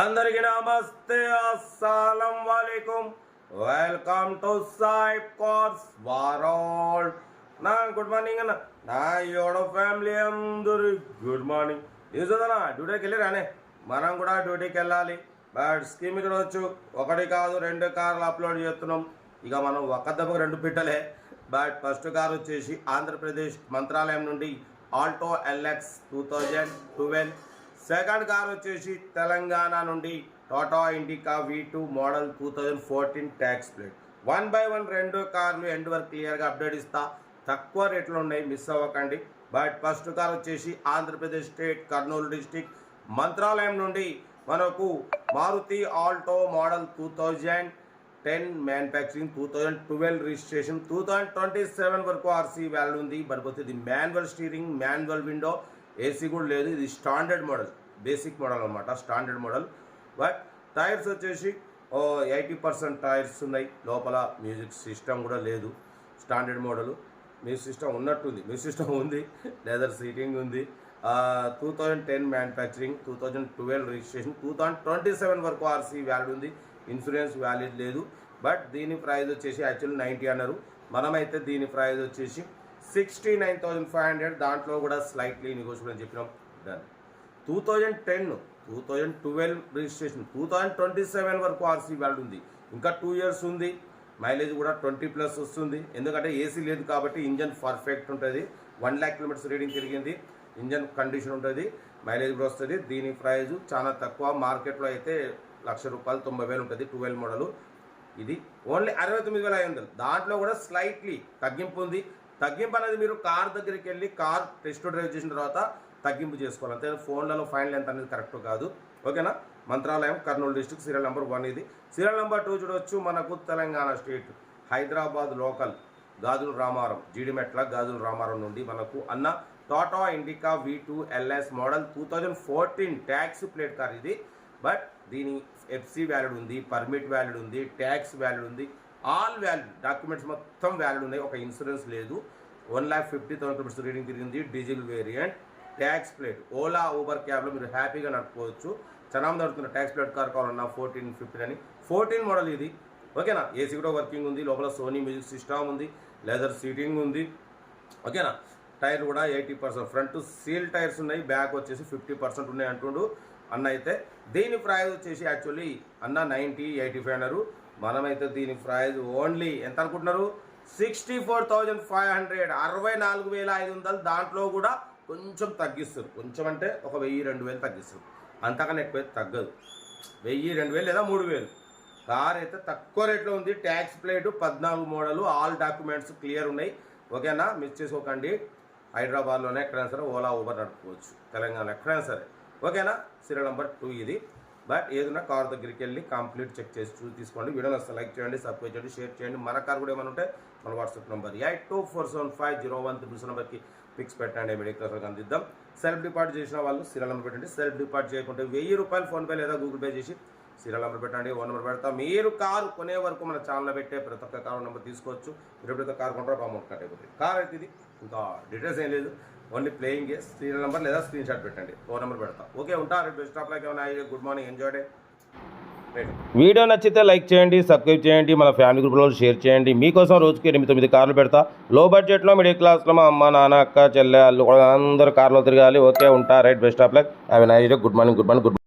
అందరికి నమస్తే. అస్సలం వాలేకుమ్ వెల్కమ్ టు సాయిబ్ కోర్స్ వారోల్ నా గుడ్ మార్నింగ్ అన్న. నా యోడ ఫ్యామిలీ అందరు గుడ్ మార్నింగ్. చూసదనా డ్యూటీకి వెళ్ళి రానే. మనం కూడా డ్యూటీకి వెళ్ళాలి. బట్ స్కీమ్ ఇక్కడ వచ్చు ఒకటి కాదు రెండు కార్లు అప్లోడ్ చేస్తున్నాం. ఇక మనం ఒక దెబ్బకు రెండు పిట్టలే. బట్ ఫస్ట్ కార్ వచ్చేసి ఆంధ్రప్రదేశ్ మంత్రాలయం నుండి Alto LX two thousand twelve second car వచ్చేసి తెలంగాణ నుండి Tata Indica V two model two thousand fourteen tax plate one by one రెండు కార్లు ఎండ్ వరకు క్లియర్గా అప్డేట్ ఇస్తా. తక్కువ రేట్లు ఉన్నాయి మిస్ అవ్వకండి. బట్ ఫస్ట్ కార్ వచ్చేసి ఆంధ్రప్రదేశ్ స్టేట్ కర్నూలు డిస్టిక్ మంత్రాలయం నుండి మనకు Maruti Alto model two thousand ten manufacturing two thousand twelve registration two thousand twenty seven వరకు ఆర్సీ వ్యాల్యూ ఉంది. బట్ ఇది manual steering manual window AC కూడా లేదు. ఇది స్టాండర్డ్ మోడల్ బేసిక్ మోడల్ అనమాట స్టాండర్డ్ మోడల్ బట్ టైర్స్ వచ్చేసి eighty percent tyres ఉన్నాయి. లోపల మ్యూజిక్ సిస్టమ్ కూడా లేదు. స్టాండర్డ్ మోడల్ మ్యూజిక్ సిస్టమ్ ఉన్నట్టుంది. మ్యూజిక్ సిస్టమ్ ఉంది. లెదర్ సీటింగ్ ఉంది. Two thousand ten manufacturing two thousand twelve registration two thousand twenty seven వరకు ఆర్సీ వ్యాలిడ్ ఉంది. ఇన్సూరెన్స్ వ్యాలిడ్ లేదు. బట్ దీని ప్రైజ్ వచ్చేసి యాక్చువల్ నైంటీ అన్నారు. మనమైతే దీని ప్రైజ్ వచ్చేసి sixty nine thousand five hundred దాంట్లో కూడా స్లైట్లీ నెగోషియబుల్ అని చెప్పినాం. Done two thousand ten two thousand twelve registration two thousand twenty seven వరకు ఆర్సీ వ్యాల్యూ ఉంది. ఇంకా టూ ఇయర్స్ ఉంది. మైలేజ్ కూడా ట్వంటీ ప్లస్ వస్తుంది. ఎందుకంటే ఏసీ లేదు కాబట్టి ఇంజన్ పర్ఫెక్ట్ ఉంటుంది. వన్ ల్యాక్ కిలోమీటర్స్ రీడింగ్ తిరిగింది. ఇంజన్ కండిషన్ ఉంటుంది. మైలేజ్ కూడా వస్తుంది. దీని ప్రైజ్ చాలా తక్కువ. మార్కెట్లో అయితే లక్ష రూపాయలు తొంభై వేలు ఉంటుంది. ట్వెల్వ్ మోడల్ ఇది ఓన్లీ అరవై తొమ్మిది వేల ఐదు వందలు. దాంట్లో కూడా స్లైట్లీ తగ్గింపు ఉంది. తగ్గింపు అనేది మీరు కార్ దగ్గరికి వెళ్ళి కార్ టెస్ట్ డ్రైవ్ చేసిన తర్వాత తగ్గింపు చేసుకోవాలి. అంతే ఫోన్లలో ఫైన్ లెంత్ అనేది కరెక్ట్ కాదు. ఓకేనా? Mantralayam Kurnool district serial number one ఇది. సీరియల్ నెంబర్ టూ చూడవచ్చు మనకు తెలంగాణ స్టేట్. హైదరాబాద్ లోకల్ గాజుల రామారం జీడిమెట్ల గాజుల రామారం నుండి మనకు అన్న Tata Indica V two LS model two thousand fourteen tax plate car ఇది. బట్ దీని ఎఫ్సి వ్యాలిడ్ ఉంది పర్మిట్ వ్యాలిడ్ ఉంది ట్యాక్స్ వ్యాలిడ్ ఉంది. ఆల్ వ్యాలిడ్ డాక్యుమెంట్స్ మొత్తం వ్యాలిడ్ ఉన్నాయి. ఒక ఇన్సూరెన్స్ లేదు. One lakh fifty thousand rupees reading తిరిగింది diesel variant tax plate. Ola Uber క్యాబ్లో మీరు హ్యాపీగా నడుపుకోవచ్చు. చనామ దొరుకుతున్న ట్యాక్స్ ప్లేట్ కార్ కావాలన్నా ఫోర్టీన్ ఫిఫ్టీన్ అని. ఫోర్టీన్ మోడల్ ఇది. ఓకేనా? ఏసీ కూడా వర్కింగ్ ఉంది. లోపల సోనీ మ్యూజిక్ సిస్టమ్ ఉంది. లెదర్ సీటింగ్ ఉంది. ఓకేనా? టైర్ కూడా eighty percent. Front seal tyres ఉన్నాయి. బ్యాక్ వచ్చేసి ఫిఫ్టీ పర్సెంట్ ఉన్నాయి అంటుండు అన్న అయితే. దీని ప్రైస్ వచ్చేసి యాక్చువల్లీ అన్న నైంటీ ఎయిటీ ఫైవ్ అన్నారు. మనమైతే దీని ప్రైజ్ ఓన్లీ ఎంత అనుకుంటున్నారు? Sixty four thousand five hundred అరవై నాలుగు వేల ఐదు వందలు దాంట్లో కూడా కొంచెం తగ్గిస్తారు. కొంచెం అంటే ఒక వెయ్యి రెండు వేలు తగ్గిస్తారు. అంతకన్నా ఎక్కువ తగ్గదు. వెయ్యి రెండు వేలు లేదా మూడు వేలు. కార్ అయితే తక్కువ రేట్లో ఉంది. ట్యాక్స్ ప్లేట్ పద్నాలుగు మోడలు ఆల్ డాక్యుమెంట్స్ క్లియర్ ఉన్నాయి. ఓకేనా? మిస్ చేసుకోకండి. హైదరాబాద్లోనే ఎక్కడైనా సరే ఓలా ఊబర్ నడుపుకోవచ్చు. తెలంగాణ ఎక్కడైనా సరే. ఓకేనా? సీరియల్ నెంబర్ టూ ఇది. బట్ ఏదైనా కార్ దగ్గరికి వెళ్ళి కంప్లీట్ చెక్ చేసి చూసి తీసుకోండి. వీడియోని వస్తే లైక్ చేయండి సబ్స్క్రైబ్ చేయండి షేర్ చేయండి. మన కార్ కూడా ఏమైనా ఉంటే మన WhatsApp number eight two four seven five zero one triples నెంబర్కి పిక్స్ పెట్టండి మెడికల్ అందిద్దాం. సెల్ఫ్ డిపార్ట్ చేసిన వాళ్ళు సీరియల్ నెంబర్ పెట్టండి. సెల్ఫ్ డిపార్ట్ చేయకుంటే వెయ్యి రూపాయలు ఫోన్పే లేదా గూగుల్ పే చేసి సీరియల్ నెంబర్ పెట్టండి ఓన్ నెంబర్ పెడతాం. మీరు కారు కొనే వరకు మన ఛానల్లో పెట్టే ప్రతి ఒక్క కారు నెంబర్ తీసుకోవచ్చు. మీరు ఎప్పుడైతే కారు కొంటారో అమౌంట్ కట్ అయిపోతుంది. కార్ అయితే ఇది ఇంకా డీటెయిల్స్ ఏం లేదు. ఓన్లీ ప్లేయింగ్ సీరియల్ నెంబర్ లేదా స్క్రీన్ షాట్ పెట్టండి. ఫోన్ నెంబర్ పెడతా. ఓకే ఉంటా. బెస్ట్ ఆఫ్ లైక్ ఏమైనా good morning enjoy day. Video నచ్చితే లైక్ చేయండి సబ్స్క్రైబ్ చేయండి మన ఫ్యామిలీ గ్రూప్లో షేర్ చేయండి. మీకోసం రోజుకి ఎనిమిది తొమ్మిది కార్లు పెడతా. లో బడ్జెట్లో మిడిల్ క్లాస్లో మా అమ్మ నాన్న అక్క చెల్లె వాళ్ళు అందరూ కార్లో తిరగాలి. ఓకే ఉంటా. Right best of like. Have nice good morning good morning good